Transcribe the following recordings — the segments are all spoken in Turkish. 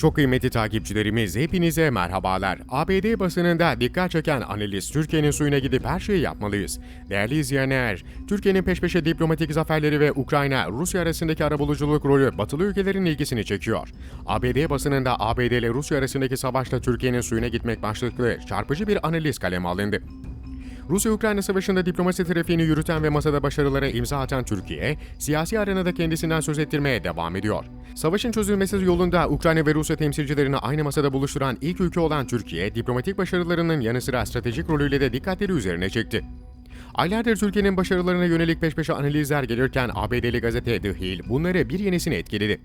Çok kıymetli takipçilerimiz hepinize merhabalar. ABD basınında dikkat çeken analiz Türkiye'nin suyuna gidip her şeyi yapmalıyız. Değerli izleyenler, Türkiye'nin peş peşe diplomatik zaferleri ve Ukrayna-Rusya arasındaki arabuluculuk rolü batılı ülkelerin ilgisini çekiyor. ABD basınında ABD ile Rusya arasındaki savaşta Türkiye'nin suyuna gitmek başlıklı çarpıcı bir analiz kaleme alındı. Rusya-Ukrayna savaşında diplomasi trafiğini yürüten ve masada başarılara imza atan Türkiye, siyasi arenada kendisinden söz ettirmeye devam ediyor. Savaşın çözülmesi yolunda Ukrayna ve Rusya temsilcilerini aynı masada buluşturan ilk ülke olan Türkiye, diplomatik başarılarının yanı sıra stratejik rolüyle de dikkatleri üzerine çekti. Aylardır Türkiye'nin başarılarına yönelik peş peşe analizler gelirken ABD'li gazete The Hill bunları bir yenisini etkiledi.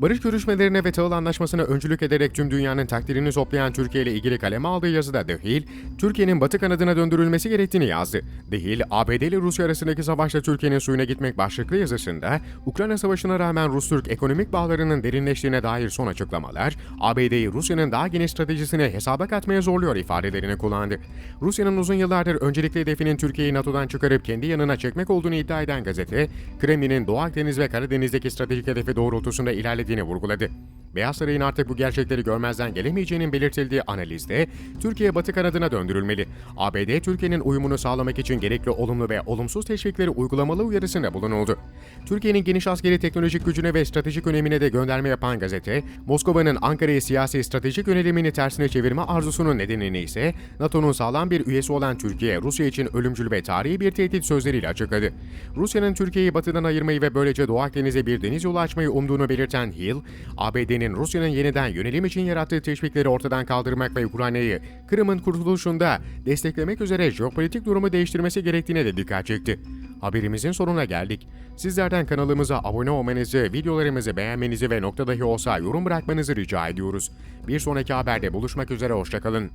Barış görüşmelerine ve tahıl anlaşmasına öncülük ederek tüm dünyanın takdirini toplayan Türkiye ile ilgili kaleme aldığı yazıda The Hill, Türkiye'nin batı kanadına döndürülmesi gerektiğini yazdı. The Hill, ABD ile Rusya arasındaki savaşta Türkiye'nin suyuna gitmek başlıklı yazısında, Ukrayna Savaşı'na rağmen Rus-Türk ekonomik bağlarının derinleştiğine dair son açıklamalar, ABD'yi Rusya'nın daha geniş stratejisini hesaba katmaya zorluyor ifadelerini kullandı. Rusya'nın uzun yıllardır öncelikli hedefinin Türkiye'yi NATO'dan çıkarıp kendi yanına çekmek olduğunu iddia eden gazete, Kremlin'in Doğu Akdeniz ve Karadeniz'deki stratejik hedefi doğrultusunda ilerlediğini vurguladı. Beyaz Saray'ın artık bu gerçekleri görmezden gelemeyeceğinin belirtildiği analizde Türkiye batı kanadına döndürülmeli. ABD Türkiye'nin uyumunu sağlamak için gerekli olumlu ve olumsuz teşvikleri uygulamalı uyarısında bulunuldu. Türkiye'nin geniş askeri teknolojik gücüne ve stratejik önemine de gönderme yapan gazete, Moskova'nın Ankara'yı siyasi stratejik yönelimini tersine çevirme arzusunun nedenini ise NATO'nun sağlam bir üyesi olan Türkiye, Rusya için ölümcül ve tarihi bir tehdit sözleriyle açıkladı. Rusya'nın Türkiye'yi batıdan ayırmayı ve böylece Doğu Akdeniz'e bir deniz yolu açmayı umduğunu belirten Hill, ABD'nin Rusya'nın yeniden yönelim için yarattığı teşvikleri ortadan kaldırmak ve Ukrayna'yı Kırım'ın kurtuluşunda desteklemek üzere jeopolitik durumu değiştirmesi gerektiğine de dikkat çekti. Haberimizin sonuna geldik. Sizlerden kanalımıza abone olmanızı, videolarımızı beğenmenizi ve nokta dahi olsa yorum bırakmanızı rica ediyoruz. Bir sonraki haberde buluşmak üzere, hoşçakalın.